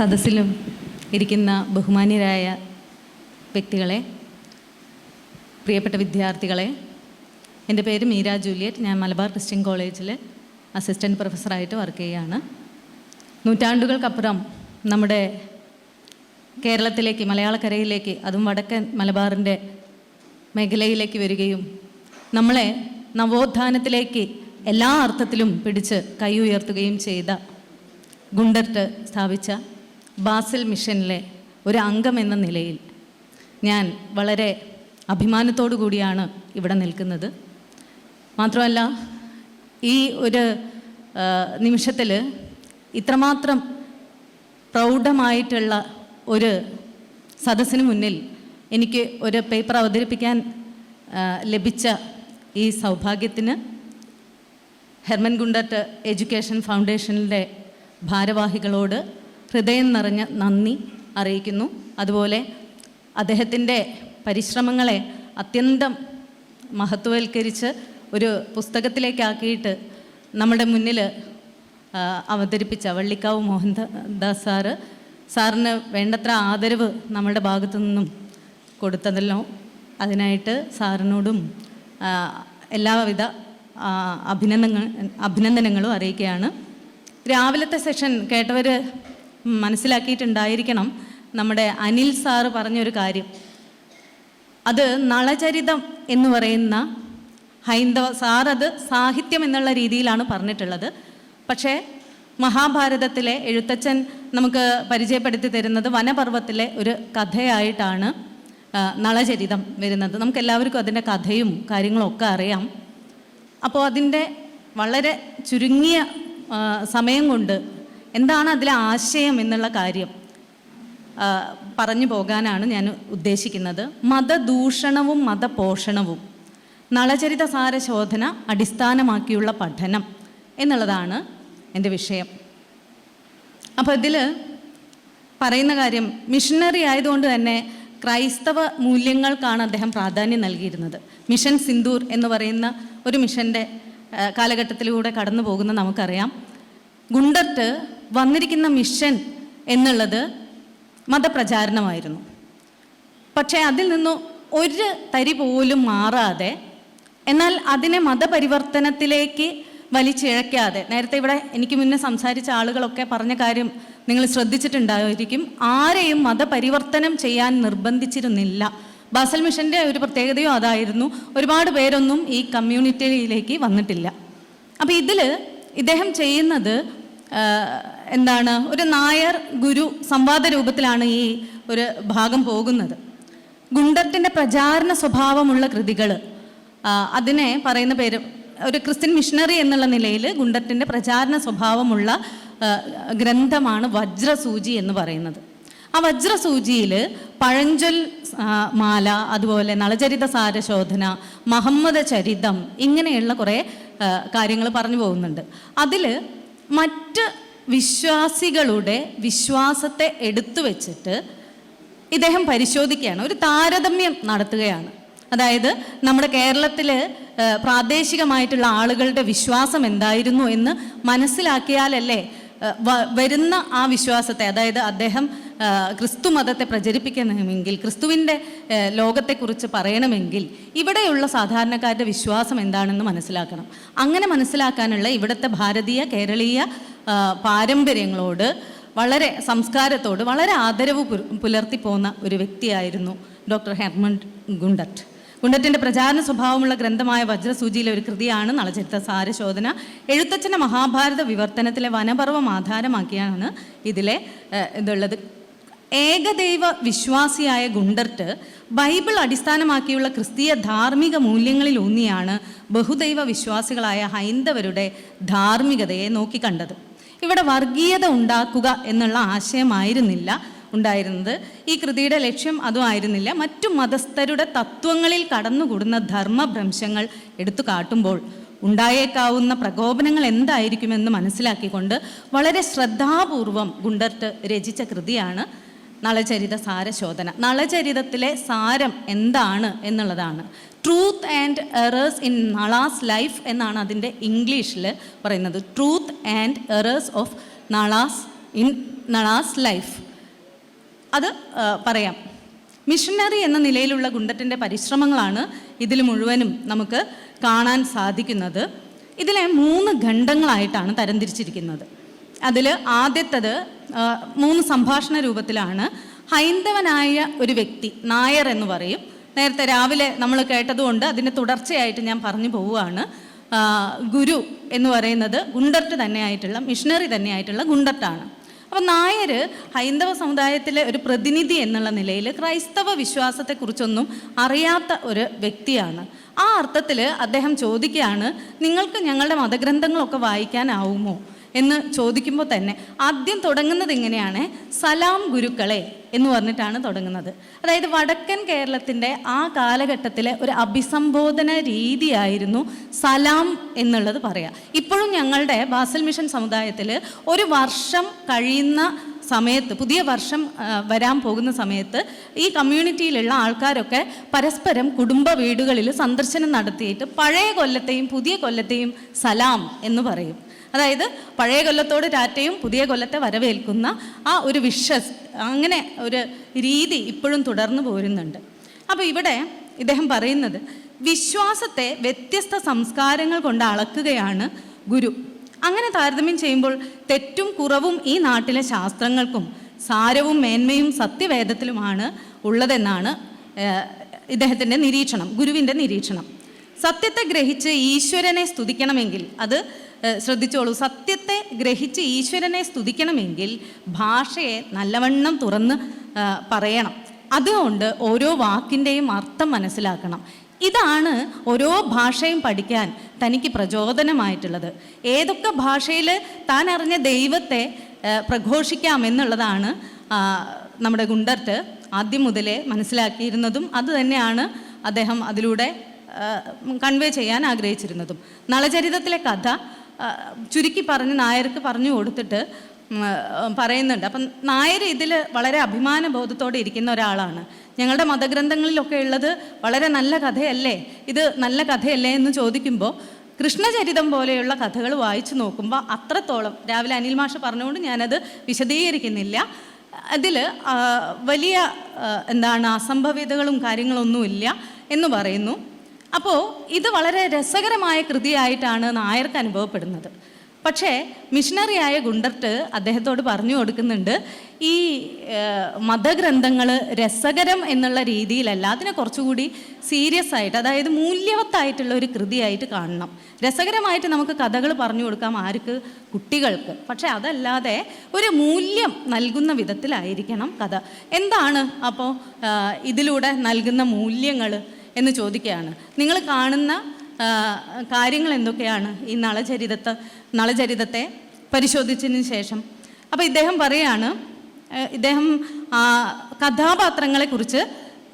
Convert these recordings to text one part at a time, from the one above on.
സദസ്സിലും ഇരിക്കുന്ന ബഹുമാന്യരായ വ്യക്തികളെ പ്രിയപ്പെട്ട വിദ്യാർത്ഥികളെ എന്റെ പേര് മീര ജൂലിയറ്റ്. ഞാൻ മലബാർ ക്രിസ്ത്യൻ കോളേജിൽ അസിസ്റ്റന്റ് പ്രൊഫസറായിട്ട് വർക്ക് ചെയ്യുകയാണ്. നൂറ്റാണ്ടുകൾക്കപ്പുറം നമ്മുടെ കേരളത്തിലേക്ക് മലയാളക്കരയിലേക്ക് അതും വടക്കൻ മലബാറിന്റെ മേഖലയിലേക്ക് വരികയും നമ്മളെ നവോത്ഥാനത്തിലേക്ക് എല്ലാ അർത്ഥത്തിലും പിടിച്ച് കൈ ഉയർത്തുകയും ചെയ്ത ഗുണ്ടർട്ട് സ്ഥാപിച്ച ബാസിൽ മിഷനിലെ ഒരു അംഗം എന്ന നിലയിൽ ഞാൻ വളരെ അഭിമാനത്തോടു കൂടിയാണ് ഇവിടെ നിൽക്കുന്നത്. മാത്രമല്ല ഈ ഒരു നിമിഷത്തിൽ ഇത്രമാത്രം പ്രൗഢമായിട്ടുള്ള ഒരു സദസ്സിന് മുന്നിൽ എനിക്ക് ഒരു പേപ്പർ അവതരിപ്പിക്കാൻ ലഭിച്ച ഈ സൗഭാഗ്യത്തിന് ഹെർമൻ ഗുണ്ടറ്റ് എഡ്യൂക്കേഷൻ ഫൗണ്ടേഷനിലെ ഭാരവാഹികളോട് ഹൃദയം നിറഞ്ഞ നന്ദി അറിയിക്കുന്നു. അതുപോലെ അദ്ദേഹത്തിന്റെ പരിശ്രമങ്ങളെ അത്യന്തം മഹത്വവൽക്കരിച്ച് ഒരു പുസ്തകത്തിലേക്കാക്കിയിട്ട് നമ്മുടെ മുന്നിൽ അവതരിപ്പിച്ച വള്ളിക്കാവ് മോഹൻദാസ് സാറ്. സാറിന് വേണ്ടത്ര ആദരവ് നമ്മുടെ ഭാഗത്തു നിന്നും കൊടുത്തതല്ലോ. അതിനായിട്ട് സാറിനോടും എല്ലാവിധ അഭിനന്ദനങ്ങൾ അഭിനന്ദനങ്ങളും അറിയിക്കുകയാണ്. രാവിലത്തെ സെഷൻ കേട്ടവർ മനസ്സിലാക്കിയിട്ടുണ്ടായിരിക്കണം നമ്മുടെ അനിൽ സാറ് പറഞ്ഞൊരു കാര്യം. അത് നളചരിതം എന്ന് പറയുന്ന ഹൈന്ദവ സാർ അത് സാഹിത്യം എന്നുള്ള രീതിയിലാണ് പറഞ്ഞിട്ടുള്ളത്. പക്ഷേ മഹാഭാരതത്തിലെ എഴുത്തച്ഛൻ നമുക്ക് പരിചയപ്പെടുത്തി തരുന്നത് വനപർവത്തിലെ ഒരു കഥയായിട്ടാണ് നളചരിതം വരുന്നത്. നമുക്ക് എല്ലാവർക്കും അതിന്റെ കഥയും കാര്യങ്ങളും ഒക്കെ അറിയാം. അപ്പോൾ അതിന്റെ വളരെ ചുരുങ്ങിയ സമയം കൊണ്ട് എന്താണ് അതിലെ ആശയം എന്നുള്ള കാര്യം പറഞ്ഞു പോകാനാണ് ഞാൻ ഉദ്ദേശിക്കുന്നത്. മതദൂഷണവും മതപോഷണവും നളചരിത സാരശോധന അടിസ്ഥാനമാക്കിയുള്ള പഠനം എന്നുള്ളതാണ് എന്റെ വിഷയം. അപ്പോൾ ഇതിൽ പറയുന്ന കാര്യം മിഷനറി ആയതുകൊണ്ട് തന്നെ ക്രൈസ്തവ മൂല്യങ്ങൾക്കാണ് അദ്ദേഹം പ്രാധാന്യം നൽകിയിരുന്നത്. മിഷൻ സിന്ദൂർ എന്ന് പറയുന്ന ഒരു മിഷന്റെ കാലഘട്ടത്തിലൂടെ കടന്നു പോകുന്ന നമുക്കറിയാം. ഗുണ്ടർട്ട് വന്നിരിക്കുന്ന മിഷൻ എന്നുള്ളത് മതപ്രചാരണമായിരുന്നു. പക്ഷേ അതിൽ നിന്നും ഒരു തരി പോലും മാറാതെ എന്നാൽ അതിനെ മതപരിവർത്തനത്തിലേക്ക് വലിച്ചിഴക്കാതെ നേരത്തെ ഇവിടെ എനിക്ക് മുന്നേ സംസാരിച്ച ആളുകളൊക്കെ പറഞ്ഞ കാര്യം നിങ്ങൾ ശ്രദ്ധിച്ചിട്ടുണ്ടായിരിക്കും ആരെയും മതപരിവർത്തനം ചെയ്യാൻ നിർബന്ധിച്ചിരുന്നില്ല. ബാസൽ മിഷന്റെ ഒരു പ്രത്യേകതയും അതായിരുന്നു ഒരുപാട് പേരൊന്നും ഈ കമ്മ്യൂണിറ്റിയിലേക്ക് വന്നിട്ടില്ല. അപ്പോൾ ഇതിൽ ഇദ്ദേഹം ചെയ്യുന്നത് എന്താണ് ഒരു നായർ ഗുരു സംവാദ രൂപത്തിലാണ് ഈ ഒരു ഭാഗം പോകുന്നത്. ഗുണ്ടർട്ടിന്റെ പ്രചാരണ സ്വഭാവമുള്ള കൃതികൾ അതിനെ പറയുന്ന പേര് ഒരു ക്രിസ്ത്യൻ മിഷണറി എന്നുള്ള നിലയിൽ ഗുണ്ടർട്ടിന്റെ പ്രചാരണ സ്വഭാവമുള്ള ഗ്രന്ഥമാണ് വജ്രസൂചി എന്ന് പറയുന്നത്. ആ വജ്രസൂചിയിൽ പഴഞ്ചൊൽ മാല അതുപോലെ നളചരിത സാരശോധന മഹമ്മദ ചരിതം ഇങ്ങനെയുള്ള കുറേ കാര്യങ്ങൾ പറഞ്ഞു പോകുന്നുണ്ട്. അതിൽ മറ്റ് വിശ്വാസികളുടെ വിശ്വാസത്തെ എടുത്തു വെച്ചിട്ട് ഇദ്ദേഹം പരിശോധിക്കുകയാണ്. ഒരു താരതമ്യം നടത്തുകയാണ്. അതായത് നമ്മുടെ കേരളത്തിൽ പ്രാദേശികമായിട്ടുള്ള ആളുകളുടെ വിശ്വാസം എന്തായിരുന്നു എന്ന് മനസ്സിലാക്കിയാലല്ലേ വരുന്ന ആ വിശ്വാസത്തെ അതായത് അദ്ദേഹം ക്രിസ്തു മതത്തെ പ്രചരിപ്പിക്കണമെങ്കിൽ ക്രിസ്തുവിന്റെ ലോകത്തെക്കുറിച്ച് പറയണമെങ്കിൽ ഇവിടെയുള്ള സാധാരണക്കാരുടെ വിശ്വാസം എന്താണെന്ന് മനസ്സിലാക്കണം. അങ്ങനെ മനസ്സിലാക്കാനുള്ള ഇവിടുത്തെ ഭാരതീയ കേരളീയ പാരമ്പര്യങ്ങളോട് വളരെ സംസ്കാരത്തോട് വളരെ ആദരവ് പുല- പുലർത്തി പോന്ന ഒരു വ്യക്തിയായിരുന്നു ഡോക്ടർ ഹെർമണ്ട് ഗുണ്ടറ്റ്. ഗുണ്ടറ്റിന്റെ പ്രചാരണ സ്വഭാവമുള്ള ഗ്രന്ഥമായ വജ്രസൂചിയിലെ ഒരു കൃതിയാണ് നളചരിത്ര സാരശോധന എഴുത്തച്ഛന്റെ മഹാഭാരത വിവർത്തനത്തിലെ വനപർവം ആധാരമാക്കിയാണ് ഇതിലെ ഇതുള്ളത്. ഏകദൈവ വിശ്വാസിയായ ഗുണ്ടർട്ട് ബൈബിൾ അടിസ്ഥാനമാക്കിയുള്ള ക്രിസ്തീയ ധാർമ്മിക മൂല്യങ്ങളിൽ ഊന്നിയാണ് ബഹുദൈവ വിശ്വാസികളായ ഹൈന്ദവരുടെ ധാർമ്മികതയെ നോക്കിക്കണ്ടത്. ഇവിടെ വർഗീയത ഉണ്ടാക്കുക എന്നുള്ള ആശയമായിരുന്നില്ല ഉണ്ടായിരുന്നത്. ഈ കൃതിയുടെ ലക്ഷ്യം അതും ആയിരുന്നില്ല. മറ്റു മതസ്ഥരുടെ തത്വങ്ങളിൽ കടന്നുകൂടുന്ന ധർമ്മഭ്രംശങ്ങൾ എടുത്തു കാട്ടുമ്പോൾ ഉണ്ടായേക്കാവുന്ന പ്രകോപനങ്ങൾ എന്തായിരിക്കുമെന്ന് മനസ്സിലാക്കിക്കൊണ്ട് വളരെ ശ്രദ്ധാപൂർവം ഗുണ്ടർട്ട് രചിച്ച കൃതിയാണ് നളചരിത സാരശോധന. നളചരിതത്തിലെ സാരം എന്താണ് എന്നുള്ളതാണ്. Truth and errors in Nala's life എന്നാണ് അതിന്റെ ഇംഗ്ലീഷിൽ പറയുന്നത്. Truth and errors of Nala's in Nala's life അത് പറയാം. മിഷനറി എന്ന നിലയിലുള്ള ഗുണ്ടത്തിന്റെ പരിശ്രമങ്ങളാണ് ഇതിൽ മുഴുവനും നമുക്ക് കാണാൻ സാധിക്കുന്നത്. ഇതിലെ മൂന്ന് ഖണ്ഡങ്ങളായിട്ടാണ് തരംതിരിച്ചിരിക്കുന്നത്. അതിൽ ആദ്യത്തത് മൂന്ന് സംഭാഷണ രൂപത്തിലാണ്. ഹൈന്ദവനായ ഒരു വ്യക്തി നായർ എന്ന് പറയും. നേരത്തെ രാവിലെ നമ്മൾ കേട്ടതുകൊണ്ട് അതിന്റെ തുടർച്ചയായിട്ട് ഞാൻ പറഞ്ഞു പോവുകയാണ്. ഗുരു എന്ന് പറയുന്നത് ഗുണ്ടർട്ട് തന്നെയായിട്ടുള്ള മിഷണറി തന്നെയായിട്ടുള്ള ഗുണ്ടർട്ടാണ്. അപ്പം നായർ ഹൈന്ദവ സമുദായത്തിലെ ഒരു പ്രതിനിധി എന്നുള്ള നിലയിൽ ക്രൈസ്തവ വിശ്വാസത്തെക്കുറിച്ചൊന്നും അറിയാത്ത ഒരു വ്യക്തിയാണ്. ആ അർത്ഥത്തിൽ അദ്ദേഹം ചോദിക്കുകയാണ് നിങ്ങൾക്ക് ഞങ്ങളുടെ മതഗ്രന്ഥങ്ങളൊക്കെ വായിക്കാനാവുമോ? എന്ന് ചോദിക്കുമ്പോൾ തന്നെ ആദ്യം തുടങ്ങുന്നത് എങ്ങനെയാണ്? സലാം ഗുരുക്കളെ എന്ന് പറഞ്ഞിട്ടാണ് തുടങ്ങുന്നത്. അതായത് വടക്കൻ കേരളത്തിന്റെ ആ കാലഘട്ടത്തിലെ ഒരു അഭിസംബോധന രീതിയായിരുന്നു സലാം എന്നുള്ളത് പറയാം. ഇപ്പോഴും ഞങ്ങളുടെ ബാസൽ മിഷൻ സമുദായത്തിൽ ഒരു വർഷം കഴിയുന്ന സമയത്ത് പുതിയ വർഷം വരാൻ പോകുന്ന സമയത്ത് ഈ കമ്മ്യൂണിറ്റിയിലുള്ള ആൾക്കാരൊക്കെ പരസ്പരം കുടുംബ വീടുകളിൽ സന്ദർശനം നടത്തിയിട്ട് പഴയ കൊല്ലത്തെയും പുതിയ കൊല്ലത്തെയും സലാം എന്ന് പറയും. അതായത് പഴയ കൊല്ലത്തോട് ടാറ്റയും പുതിയ കൊല്ലത്തെ വരവേൽക്കുന്ന ആ ഒരു വിശ്വസ് അങ്ങനെ ഒരു രീതി ഇപ്പോഴും തുടർന്നു പോരുന്നുണ്ട്. അപ്പോൾ ഇവിടെ ഇദ്ദേഹം പറയുന്നത് വിശ്വാസത്തെ വ്യത്യസ്ത സംസ്കാരങ്ങൾ കൊണ്ട് അളക്കുകയാണ് ഗുരു. അങ്ങനെ താരതമ്യം ചെയ്യുമ്പോൾ തെറ്റും കുറവും ഈ നാട്ടിലെ ശാസ്ത്രങ്ങൾക്കും സാരവും മേന്മയും സത്യവേദത്തിലുമാണ് ഉള്ളതെന്നാണ് ഇദ്ദേഹത്തിന്റെ നിരീക്ഷണം ഗുരുവിന്റെ നിരീക്ഷണം. സത്യത്തെ ഗ്രഹിച്ച് ഈശ്വരനെ സ്തുതിക്കണമെങ്കിൽ അത് ശ്രദ്ധിച്ചോളൂ. സത്യത്തെ ഗ്രഹിച്ച് ഈശ്വരനെ സ്തുതിക്കണമെങ്കിൽ ഭാഷയെ നല്ലവണ്ണം തുറന്ന് പറയണം. അതുകൊണ്ട് ഓരോ വാക്കിന്റെയും അർത്ഥം മനസ്സിലാക്കണം. ഇതാണ് ഓരോ ഭാഷയും പഠിക്കാൻ തനിക്ക് പ്രചോദനമായിട്ടുള്ളത്. ഏതൊക്കെ ഭാഷയിൽ താൻ അറിഞ്ഞ ദൈവത്തെ പ്രഘോഷിക്കാം എന്നുള്ളതാണ് നമ്മുടെ ഗുണ്ടർട്ട് ആദ്യം മുതലേ മനസ്സിലാക്കിയിരുന്നതും അതുതന്നെയാണ് അദ്ദേഹം അതിലൂടെ കൺവേ ചെയ്യാൻ ആഗ്രഹിച്ചിരുന്നതും. നളചരിതത്തിലെ കഥ ചുരുക്കി പറഞ്ഞ് നായർക്ക് പറഞ്ഞു കൊടുത്തിട്ട് പറയുന്നുണ്ട്. അപ്പം നായർ ഇതിൽ വളരെ അഭിമാന ബോധത്തോടെ ഇരിക്കുന്ന ഒരാളാണ്. ഞങ്ങളുടെ മതഗ്രന്ഥങ്ങളിലൊക്കെ ഉള്ളത് വളരെ നല്ല കഥയല്ലേ? ഇത് നല്ല കഥയല്ലേ എന്ന് ചോദിക്കുമ്പോൾ കൃഷ്ണചരിതം പോലെയുള്ള കഥകൾ വായിച്ചു നോക്കുമ്പോൾ അത്രത്തോളം രാവിലെ അനിൽ മാഷ് പറഞ്ഞുകൊണ്ട് ഞാനത് വിശദീകരിക്കുന്നില്ല. അതിൽ വലിയ എന്താണ് അസംഭവ്യതകളും കാര്യങ്ങളൊന്നുമില്ല എന്ന് പറയുന്നു. അപ്പോൾ ഇത് വളരെ രസകരമായ കൃതിയായിട്ടാണ് നായർക്ക് അനുഭവപ്പെടുന്നത്. പക്ഷേ മിഷണറിയായ ഗുണ്ടർട്ട് അദ്ദേഹത്തോട് പറഞ്ഞു കൊടുക്കുന്നുണ്ട് ഈ മതഗ്രന്ഥങ്ങൾ രസകരം എന്നുള്ള രീതിയിലല്ല അതിനെ കുറച്ചുകൂടി സീരിയസ് ആയിട്ട് അതായത് മൂല്യവത്തായിട്ടുള്ള ഒരു കൃതിയായിട്ട് കാണണം. രസകരമായിട്ട് നമുക്ക് കഥകൾ പറഞ്ഞു കൊടുക്കാം ആർക്ക്? കുട്ടികൾക്ക്. പക്ഷേ അതല്ലാതെ ഒരു മൂല്യം നൽകുന്ന വിധത്തിലായിരിക്കണം കഥ. എന്താണ് അപ്പോൾ ഇതിലൂടെ നൽകുന്ന മൂല്യങ്ങൾ എന്ന് ചോദിക്കുകയാണ്. നിങ്ങൾ കാണുന്ന കാര്യങ്ങൾ എന്തൊക്കെയാണ് ഈ നളചരിതത്തെ നളചരിതത്തെ പരിശോധിച്ചതിന് ശേഷം? അപ്പോൾ ഇദ്ദേഹം പറയുകയാണ് ഇദ്ദേഹം കഥാപാത്രങ്ങളെക്കുറിച്ച്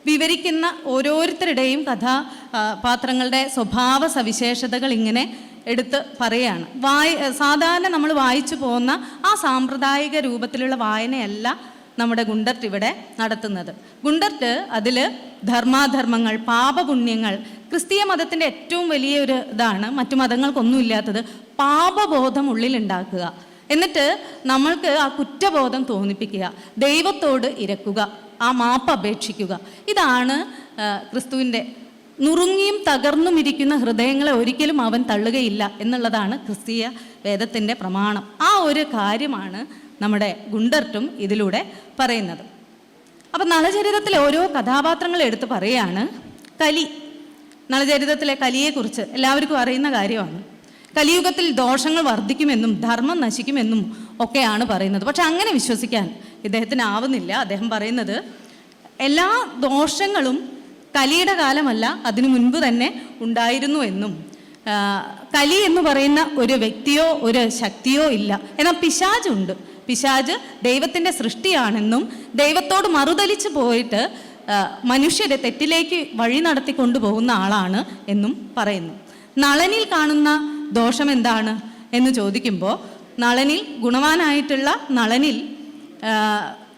വിവരിക്കുന്ന ഓരോരുത്തരുടെയും കഥാപാത്രങ്ങളുടെ സ്വഭാവ സവിശേഷതകൾ ഇങ്ങനെ എടുത്ത് പറയുകയാണ് വായ സാധാരണ നമ്മൾ വായിച്ചു പോകുന്ന ആ സാമ്പ്രദായിക രൂപത്തിലുള്ള വായനയല്ല നമ്മുടെ ഗുണ്ടർട്ട് ഇവിടെ നടത്തുന്നത്. ഗുണ്ടർട്ട് അതിൽ ധർമാധർമ്മങ്ങൾ പാപപുണ്യങ്ങൾ ക്രിസ്തീയ മതത്തിന്റെ ഏറ്റവും വലിയൊരു ഇതാണ്. മറ്റു മതങ്ങൾക്കൊന്നും ഇല്ലാത്തത് പാപബോധം ഉള്ളിലുണ്ടാക്കുക. എന്നിട്ട് നമ്മൾക്ക് ആ കുറ്റബോധം തോന്നിപ്പിക്കുക. ദൈവത്തോട് ഇരക്കുക. ആ മാപ്പ് അപേക്ഷിക്കുക. ഇതാണ് ക്രിസ്തുവിന്റെ നുറുങ്ങിയും തകർന്നും ഇരിക്കുന്ന ഹൃദയങ്ങളെ ഒരിക്കലും അവൻ തള്ളുകയില്ല എന്നുള്ളതാണ് ക്രിസ്തീയ വേദത്തിന്റെ പ്രമാണം. ആ ഒരു കാര്യമാണ് നമ്മുടെ ഗുണ്ടർട്ടും ഇതിലൂടെ പറയുന്നത്. അപ്പം നളചരിതത്തിലെ ഓരോ കഥാപാത്രങ്ങൾ എടുത്ത് പറയാണ് കലി. നളചരിതത്തിലെ കലിയെക്കുറിച്ച് എല്ലാവർക്കും അറിയുന്ന കാര്യമാണ്. കലിയുഗത്തിൽ ദോഷങ്ങൾ വർദ്ധിക്കുമെന്നും ധർമ്മം നശിക്കുമെന്നും ഒക്കെയാണ് പറയുന്നത്. പക്ഷെ അങ്ങനെ വിശ്വസിക്കാൻ ഇദ്ദേഹത്തിന് ആവുന്നില്ല. അദ്ദേഹം പറയുന്നത് എല്ലാ ദോഷങ്ങളും കലിയുടെ കാലമല്ല അതിനു മുൻപ് തന്നെ ഉണ്ടായിരുന്നു എന്നും. കലി എന്ന് പറയുന്ന ഒരു വ്യക്തിയോ ഒരു ശക്തിയോ ഇല്ല. എന്നാൽ പിശാജുണ്ട് പിശാജ് ദൈവത്തിന്റെ സൃഷ്ടിയാണെന്നും ദൈവത്തോട് മറുതലിച്ച് പോയിട്ട് മനുഷ്യരെ തെറ്റിലേക്ക് വഴി നടത്തി കൊണ്ടുപോകുന്ന ആളാണ് എന്നും പറയുന്നു. നളനിൽ കാണുന്ന ദോഷം എന്താണ് എന്ന് ചോദിക്കുമ്പോൾ നളനിൽ ഗുണവാനായിട്ടുള്ള നളനിൽ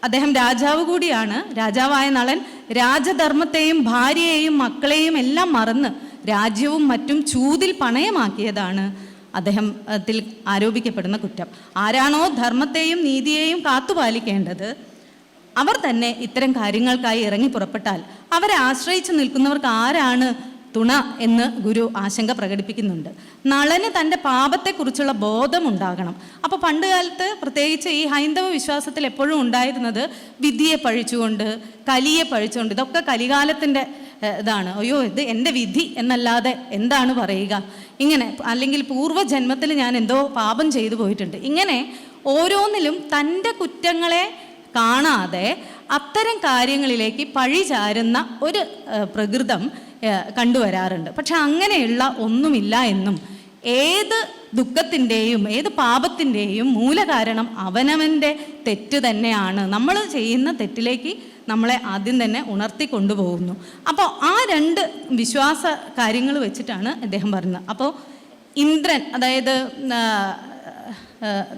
അദ്ദേഹം രാജാവ് കൂടിയാണ്. രാജാവായ നളൻ രാജധർമ്മത്തെയും ഭാര്യയെയും മക്കളെയും എല്ലാം മറന്ന് രാജ്യവും മറ്റും ചൂതിൽ പണയമാക്കിയതാണ് അദ്ദേഹം ത്തിൽ ആരോപിക്കപ്പെടുന്ന കുറ്റം. ആരാണോ ധർമ്മത്തെയും നീതിയെയും കാത്തുപാലിക്കേണ്ടത് അവർ തന്നെ ഇത്തരം കാര്യങ്ങൾക്കായി ഇറങ്ങി പുറപ്പെട്ടാൽ അവരെ ആശ്രയിച്ചു നിൽക്കുന്നവർക്ക് ആരാണ് തുണ എന്ന് ഗുരു ആശങ്ക പ്രകടിപ്പിക്കുന്നുണ്ട്. നളന് തന്റെ പാപത്തെക്കുറിച്ചുള്ള ബോധമുണ്ടാകണം. അപ്പോൾ പണ്ട് കാലത്ത് പ്രത്യേകിച്ച് ഈ ഹൈന്ദവ വിശ്വാസത്തിൽ എപ്പോഴും ഉണ്ടായിരുന്നത് വിധിയെ പഴിച്ചുകൊണ്ട് കലിയെ പഴിച്ചുകൊണ്ട് ഇതൊക്കെ കലികാലത്തിന്റെ ഇതാണ്. അയ്യോ ഇത് എന്റെ വിധി എന്നല്ലാതെ എന്താണ് പറയുക? ഇങ്ങനെ അല്ലെങ്കിൽ പൂർവജന്മത്തിൽ ഞാൻ എന്തോ പാപം ചെയ്തു പോയിട്ടുണ്ട്. ഇങ്ങനെ ഓരോന്നിലും തന്റെ കുറ്റങ്ങളെ കാണാതെ അത്തരം കാര്യങ്ങളിലേക്ക് പഴി ചാരുന്ന ഒരു പ്രകൃതം കണ്ടുവരാറുണ്ട്. പക്ഷെ അങ്ങനെയുള്ള ഒന്നുമില്ല എന്നും ഏത് ദുഃഖത്തിന്റെയും ഏത് പാപത്തിന്റെയും മൂലകാരണം അവനവന്റെ തെറ്റ് തന്നെയാണ്. നമ്മൾ ചെയ്യുന്ന തെറ്റിലേക്ക് നമ്മളെ ആദ്യം തന്നെ ഉണർത്തി കൊണ്ടുപോകുന്നു. അപ്പോൾ ആ രണ്ട് വിശ്വാസ കാര്യങ്ങൾ വെച്ചിട്ടാണ് അദ്ദേഹം പറയുന്നത്. അപ്പോൾ ഇന്ദ്രൻ അതായത്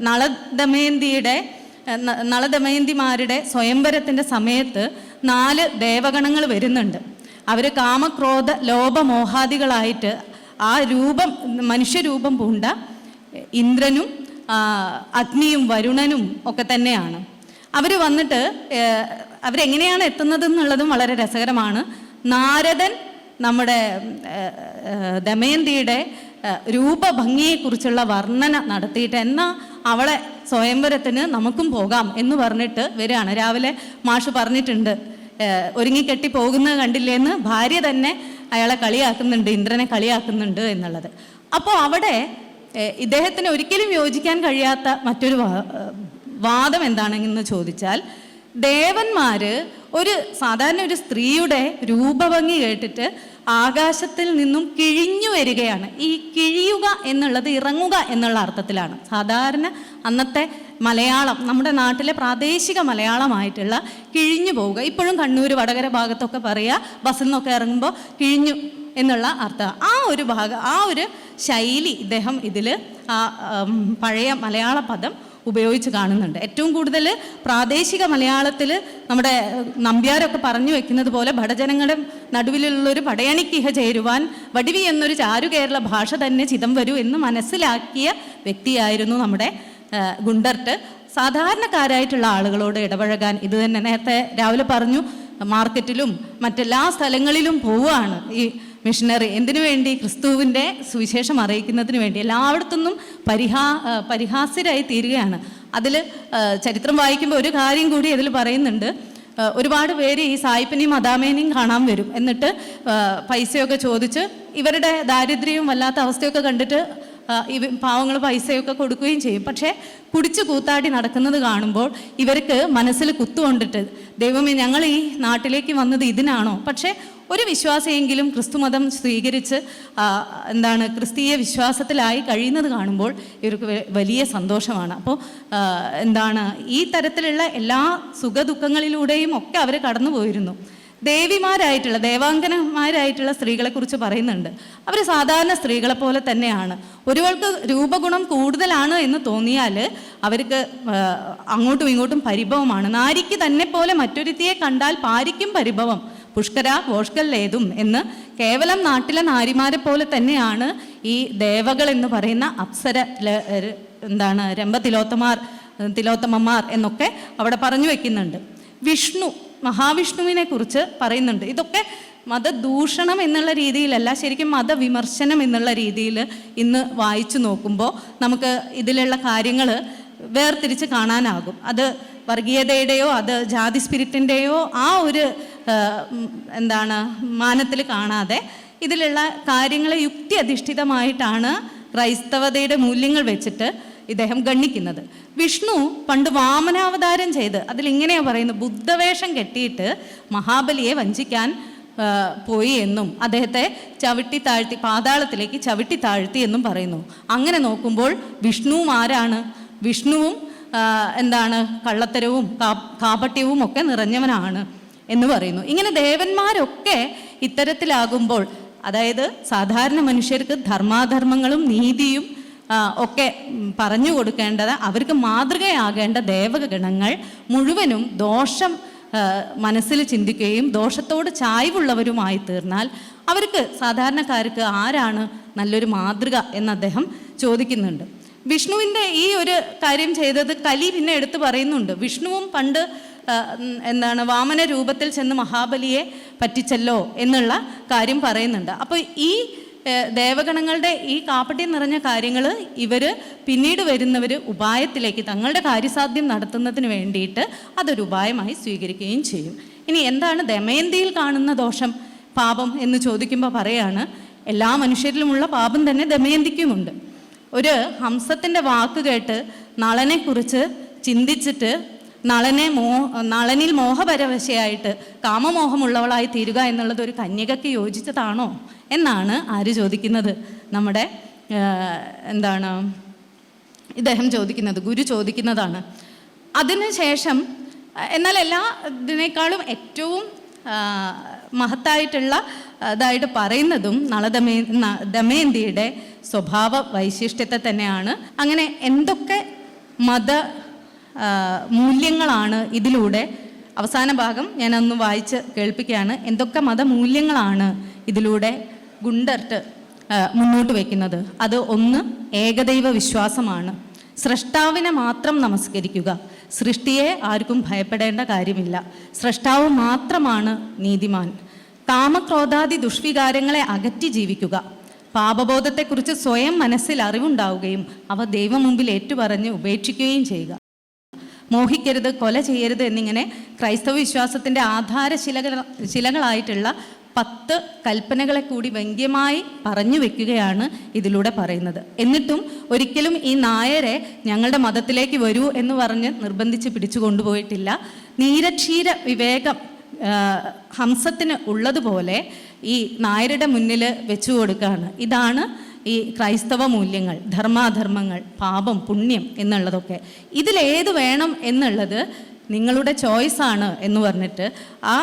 നളദമയന്തിയുടെ നളദമയന്തിമാരുടെ സ്വയംവരത്തിന്റെ സമയത്ത് നാല് ദേവഗണങ്ങൾ വരുന്നുണ്ട്. അവർ കാമക്രോധ ലോപമോഹാദികളായിട്ട് ആ രൂപം മനുഷ്യരൂപം പൂണ്ട ഇന്ദ്രനും അഗ്നിയും വരുണനും ഒക്കെ തന്നെയാണ്. അവർ വന്നിട്ട് അവരെങ്ങനെയാണ് എത്തുന്നത് എന്നുള്ളതും വളരെ രസകരമാണ്. നാരദൻ നമ്മുടെ ദമയന്തിയുടെ രൂപഭംഗിയെക്കുറിച്ചുള്ള വർണന നടത്തിയിട്ട് എന്നാ അവളെ സ്വയംവരത്തിന് നമുക്കും പോകാം എന്ന് പറഞ്ഞിട്ട് വരികയാണ്. രാവിലെ മാഷ് പറഞ്ഞിട്ടുണ്ട് ഒരുങ്ങിക്കെട്ടി പോകുന്നത് കണ്ടില്ലേന്ന് ഭാര്യ തന്നെ അയാളെ കളിയാക്കുന്നുണ്ട് ഇന്ദ്രനെ കളിയാക്കുന്നുണ്ട് എന്നുള്ളത്. അപ്പോൾ അവിടെ ഇദ്ദേഹത്തിന് ഒരിക്കലും യോജിക്കാൻ കഴിയാത്ത മറ്റൊരു വാദം എന്താണെന്ന് ചോദിച്ചാൽ ദേവന്മാര് ഒരു സാധാരണ ഒരു സ്ത്രീയുടെ രൂപഭംഗി കേട്ടിട്ട് ആകാശത്തിൽ നിന്നും കിഴിഞ്ഞു വരികയാണ്. ഈ കിഴിയുക എന്നുള്ളത് ഇറങ്ങുക എന്നുള്ള അർത്ഥത്തിലാണ്. സാധാരണ അന്നത്തെ മലയാളം നമ്മുടെ നാട്ടിലെ പ്രാദേശിക മലയാളമായിട്ടുള്ള കിഴിഞ്ഞു പോവുക. ഇപ്പോഴും കണ്ണൂർ വടകര ഭാഗത്തൊക്കെ പറയുക ബസ്സിൽ നിന്നൊക്കെ ഇറങ്ങുമ്പോൾ കിഴിഞ്ഞു എന്നുള്ള അർത്ഥം. ആ ഒരു ഭാഗം ആ ഒരു ശൈലി ഇദ്ദേഹം ഇതിൽ ആ പഴയ മലയാള പദം ഉപയോഗിച്ച് കാണുന്നുണ്ട്. ഏറ്റവും കൂടുതൽ പ്രാദേശിക മലയാളത്തിൽ നമ്മുടെ നമ്പ്യാരൊക്കെ പറഞ്ഞു വെക്കുന്നത് പോലെ ഭടജനങ്ങളുടെ നടുവിലുള്ളൊരു പടയണിക്കിഹ ചേരുവാൻ വടിവി എന്നൊരു ചാരു കേരള ഭാഷ തന്നെ ചിതം വരൂ എന്ന് മനസ്സിലാക്കിയ വ്യക്തിയായിരുന്നു നമ്മുടെ ഗുണ്ടർട്ട്. സാധാരണക്കാരായിട്ടുള്ള ആളുകളോട് ഇടപഴകാൻ ഇത് തന്നെ നേരത്തെ രാവിലെ പറഞ്ഞു മാർക്കറ്റിലും മറ്റെല്ലാ സ്ഥലങ്ങളിലും പോവുകയാണ് ഈ മിഷനറി എന്തിനു വേണ്ടി? ക്രിസ്തുവിന്റെ സുവിശേഷം അറിയിക്കുന്നതിന് വേണ്ടി. എല്ലായിടത്തുനിന്നും പരിഹാ പരിഹാസ്യരായി തീരുകയാണ്. അതിൽ ചരിത്രം വായിക്കുമ്പോൾ ഒരു കാര്യം കൂടി അതിൽ പറയുന്നുണ്ട്. ഒരുപാട് പേര് ഈ സായിപ്പിനെയും അദാമേനെയും കാണാൻ വരും. എന്നിട്ട് പൈസയൊക്കെ ചോദിച്ച് ഇവരുടെ ദാരിദ്ര്യവും വല്ലാത്ത അവസ്ഥയൊക്കെ കണ്ടിട്ട് ഇവ പാവങ്ങൾ പൈസയൊക്കെ കൊടുക്കുകയും ചെയ്യും. പക്ഷേ കുടിച്ചു കൂത്താടി നടക്കുന്നത് കാണുമ്പോൾ ഇവർക്ക് മനസ്സിൽ കുത്തുകൊണ്ടിട്ട് ദൈവമേ ഞങ്ങൾ ഈ നാട്ടിലേക്ക് വന്നത് ഇതിനാണോ? പക്ഷേ ഒരു വിശ്വാസിയെങ്കിലും ക്രിസ്തുമതം സ്വീകരിച്ച് എന്താണ് ക്രിസ്തീയ വിശ്വാസത്തിലായി കഴിയുന്നത് കാണുമ്പോൾ ഇവർക്ക് വലിയ സന്തോഷമാണ്. അപ്പോൾ എന്താണ് ഈ തരത്തിലുള്ള എല്ലാ സുഖദുഃഖങ്ങളിലൂടെയും ഒക്കെ അവർ കടന്നു പോയിരുന്നു ദേവിമാരായിട്ടുള്ള ദേവാംഗനമാരായിട്ടുള്ള സ്ത്രീകളെക്കുറിച്ച് പറയുന്നുണ്ട്. അവർ സാധാരണ സ്ത്രീകളെ പോലെ തന്നെയാണ്. ഒരുവൾക്ക് രൂപഗുണം കൂടുതലാണ് എന്ന് തോന്നിയാൽ അവർക്ക് അങ്ങോട്ടും ഇങ്ങോട്ടും പരിഭവമാണ്. നാരിക്ക് തന്നെ പോലെ മറ്റൊരുത്തിയെ കണ്ടാൽ പാരിക്കും പരിഭവം. പുഷ്കര ഏതും എന്ന് കേവലം നാട്ടിലെ നാരിമാരെ പോലെ തന്നെയാണ് ഈ ദേവകൾ എന്ന് പറയുന്ന അപ്സര എന്താണ് രംഭ തിലോത്തമാർ തിലോത്തമന്മാർ എന്നൊക്കെ അവിടെ പറഞ്ഞു വെക്കുന്നുണ്ട്. വിഷ്ണു മഹാവിഷ്ണുവിനെ കുറിച്ച് പറയുന്നുണ്ട്. ഇതൊക്കെ മതദൂഷണം എന്നുള്ള രീതിയിലല്ല ശരിക്കും മതവിമർശനം എന്നുള്ള രീതിയിൽ ഇന്ന് വായിച്ചു നോക്കുമ്പോൾ നമുക്ക് ഇതിലുള്ള കാര്യങ്ങൾ വേർതിരിച്ച് കാണാനാകും. അത് വർഗീയതയുടെയോ അത് ജാതി സ്പിരിറ്റിന്റെയോ ആ ഒരു എന്താണ് മാനത്തിൽ കാണാതെ ഇതിലുള്ള കാര്യങ്ങളെ യുക്തി അധിഷ്ഠിതമായിട്ടാണ് ക്രൈസ്തവതയുടെ മൂല്യങ്ങൾ വെച്ചിട്ട് ഇദ്ദേഹം ഗണ്ണിക്കുന്നത്. വിഷ്ണു പണ്ട് വാമനാവതാരം ചെയ്ത് അതിലിങ്ങനെയാണ് പറയുന്നത് ബുദ്ധവേഷം കെട്ടിയിട്ട് മഹാബലിയെ വഞ്ചിക്കാൻ പോയി എന്നും അദ്ദേഹത്തെ ചവിട്ടി താഴ്ത്തി പാതാളത്തിലേക്ക് ചവിട്ടി താഴ്ത്തി എന്നും പറയുന്നു. അങ്ങനെ നോക്കുമ്പോൾ വിഷ്ണുവും ആരാണ്? വിഷ്ണുവും എന്താണ്? കള്ളത്തരവും കാപട്യവും ഒക്കെ നിറഞ്ഞവനാണ് എന്ന് പറയുന്നു. ഇങ്ങനെ ദേവന്മാരൊക്കെ ഇത്തരത്തിലാകുമ്പോൾ അതായത് സാധാരണ മനുഷ്യർക്ക് ധർമാധർമ്മങ്ങളും നീതിയും ഒക്കെ പറഞ്ഞു കൊടുക്കേണ്ടത് അവർക്ക് മാതൃകയാകേണ്ട ദേവഗണങ്ങൾ മുഴുവനും ദോഷം മനസ്സിൽ ചിന്തിക്കുകയും ദോഷത്തോട് ചായ്വുള്ളവരുമായി തീർന്നാൽ അവർക്ക് സാധാരണക്കാർക്ക് ആരാണ് നല്ലൊരു മാതൃക എന്ന് അദ്ദേഹം ചോദിക്കുന്നുണ്ട്. വിഷ്ണുവിന്റെ ഈ ഒരു കാര്യം ചെയ്തത് കലി പിന്നെ എടുത്തു പറയുന്നുണ്ട്. വിഷ്ണുവും പണ്ട് എന്താണ് വാമന രൂപത്തിൽ ചെന്ന് മഹാബലിയെ പറ്റിച്ചല്ലോ എന്നുള്ള കാര്യം പറയുന്നുണ്ട്. അപ്പോൾ ഈ ദേവഗണങ്ങളുടെ ഈ കാപ്പട്ടി നിറഞ്ഞ കാര്യങ്ങൾ ഇവർ പിന്നീട് വരുന്നവർ ഉപായത്തിലേക്ക് തങ്ങളുടെ കാര്യസാധ്യം നടത്തുന്നതിന് വേണ്ടിയിട്ട് അതൊരു ഉപായമായി സ്വീകരിക്കുകയും ചെയ്യും. ഇനി എന്താണ് ദമയന്തിയിൽ കാണുന്ന ദോഷം? പാപം എന്ന് ചോദിക്കുമ്പോൾ പറയാണ് എല്ലാ മനുഷ്യരിലുമുള്ള പാപം തന്നെ ദമയന്തിക്കുമുണ്ട്. ഒരു ഹംസത്തിന്റെ വാക്ക് കേട്ട് നളനെക്കുറിച്ച് ചിന്തിച്ചിട്ട് നളനെ മോ നളനിൽ മോഹപരവശയായിട്ട് കാമമോഹമുള്ളവളായി തീരുക എന്നുള്ളത് ഒരു കന്യകയ്ക്ക് യോജിച്ചതാണോ എന്നാണ് ആര് ചോദിക്കുന്നത്? നമ്മുടെ എന്താണ് ഇദ്ദേഹം ചോദിക്കുന്നത് ഗുരു ചോദിക്കുന്നതാണ്. അതിനുശേഷം എന്നാൽ എല്ലാ ഇതിനേക്കാളും ഏറ്റവും മഹത്തായിട്ടുള്ള ഇതായിട്ട് പറയുന്നതും നളദമേ ദമയന്തിയുടെ സ്വഭാവ വൈശിഷ്ട്യത്തെ തന്നെയാണ്. അങ്ങനെ എന്തൊക്കെ മത മൂല്യങ്ങളാണ് ഇതിലൂടെ. അവസാന ഭാഗം ഞാൻ ഒന്ന് വായിച്ച് കേൾപ്പിക്കുകയാണ്. എന്തൊക്കെ മതമൂല്യങ്ങളാണ് ഇതിലൂടെ ഗുണ്ടർട്ട് മുന്നോട്ട് വയ്ക്കുന്നത് അത് ഒന്ന് ഏകദൈവ വിശ്വാസമാണ്. സ്രഷ്ടാവിനെ മാത്രം നമസ്കരിക്കുക. സൃഷ്ടിയെ ആർക്കും ഭയപ്പെടേണ്ട കാര്യമില്ല. സ്രഷ്ടാവ് മാത്രമാണ് നീതിമാൻ. കാമക്രോധാദി ദുഷ്വികാരങ്ങളെ അകറ്റി ജീവിക്കുക. പാപബോധത്തെക്കുറിച്ച് സ്വയം മനസ്സിൽ അറിവുണ്ടാവുകയും അവ ദൈവം മുമ്പിൽ ഏറ്റുപറഞ്ഞ് ഉപേക്ഷിക്കുകയും ചെയ്യുക. മോഹിക്കരുത് കൊല ചെയ്യരുത് എന്നിങ്ങനെ ക്രൈസ്തവ വിശ്വാസത്തിന്റെ ആധാര ശിലകൾ ശിലകളായിട്ടുള്ള പത്ത് കൽപ്പനകളെ കൂടി വ്യംഗ്യമായി പറഞ്ഞു വെക്കുകയാണ് ഇതിലൂടെ പറയുന്നത്. എന്നിട്ടും ഒരിക്കലും ഈ നായരെ ഞങ്ങളുടെ മതത്തിലേക്ക് വരൂ എന്ന് പറഞ്ഞ് നിർബന്ധിച്ച് പിടിച്ചു കൊണ്ടുപോയിട്ടില്ല. നീരക്ഷീര വിവേകം ഹംസത്തിന് ഉള്ളതുപോലെ ഈ നായരുടെ മുന്നിൽ വെച്ചു കൊടുക്കുകയാണ്. ഇതാണ് ഈ ക്രൈസ്തവ മൂല്യങ്ങൾ ധർമാധർമ്മങ്ങൾ പാപം പുണ്യം എന്നുള്ളതൊക്കെ. ഇതിലേത് വേണം എന്നുള്ളത് നിങ്ങളുടെ ചോയ്സാണ് എന്ന് പറഞ്ഞിട്ട് ആ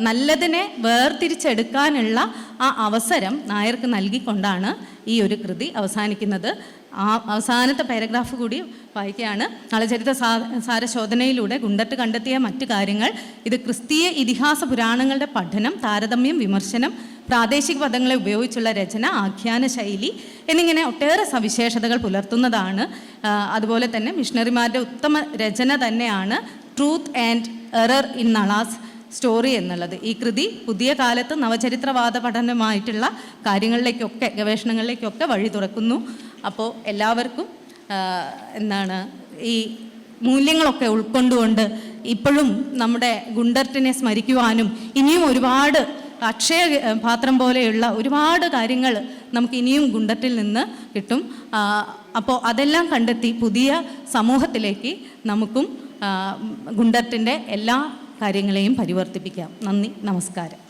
നല്ലതിനെ വേർതിരിച്ചെടുക്കാനുള്ള ആ അവസരം നായർക്ക് നൽകിക്കൊണ്ടാണ് ഈ ഒരു കൃതി അവസാനിക്കുന്നത്. ആ അവസാനത്തെ പാരഗ്രാഫ് കൂടി വായിക്കുകയാണ്. നളചരിത്ര സാ സാരശോധനയിലൂടെ ഗുണ്ടട്ട് കണ്ടെത്തിയ മറ്റു കാര്യങ്ങൾ. ഇത് ക്രിസ്തീയ ഇതിഹാസ പുരാണങ്ങളുടെ പഠനം താരതമ്യം വിമർശനം പ്രാദേശിക പദങ്ങളെ ഉപയോഗിച്ചുള്ള രചന ആഖ്യാന ശൈലി എന്നിങ്ങനെ ഒട്ടേറെ സവിശേഷതകൾ പുലർത്തുന്നതാണ്. അതുപോലെ തന്നെ മിഷണറിമാരുടെ ഉത്തമ രചന തന്നെയാണ് truth and error in Nala's story എന്നുള്ളത്. ഈ കൃതി പുതിയ കാലത്ത് നവചരിത്രവാദ പഠനമായിട്ടുള്ള കാര്യങ്ങളിലേക്കൊക്കെ ഗവേഷണങ്ങളിലേക്കൊക്കെ വഴി തുറക്കുന്നു. അപ്പോൾ എല്ലാവർക്കും എന്താണ് ഈ മൂല്യങ്ങളൊക്കെ ഉൾക്കൊണ്ടുകൊണ്ട് ഇപ്പോഴും നമ്മുടെ ഗുണ്ടർട്ടിനെ സ്മരിക്കുവാനും ഇനിയും ഒരുപാട് അക്ഷയ പാത്രം പോലെയുള്ള ഒരുപാട് കാര്യങ്ങൾ നമുക്ക് ഇനിയും ഗുണ്ടറ്റിൽ നിന്ന് കിട്ടും. അപ്പോൾ അതെല്ലാം കണ്ടെത്തി പുതിയ സമൂഹത്തിലേക്ക് നമുക്കും ഗുണ്ടത്തിന്റെ എല്ലാ കാര്യങ്ങളെയും പരിവർത്തിപ്പിക്കാം. നന്ദി നമസ്കാരം.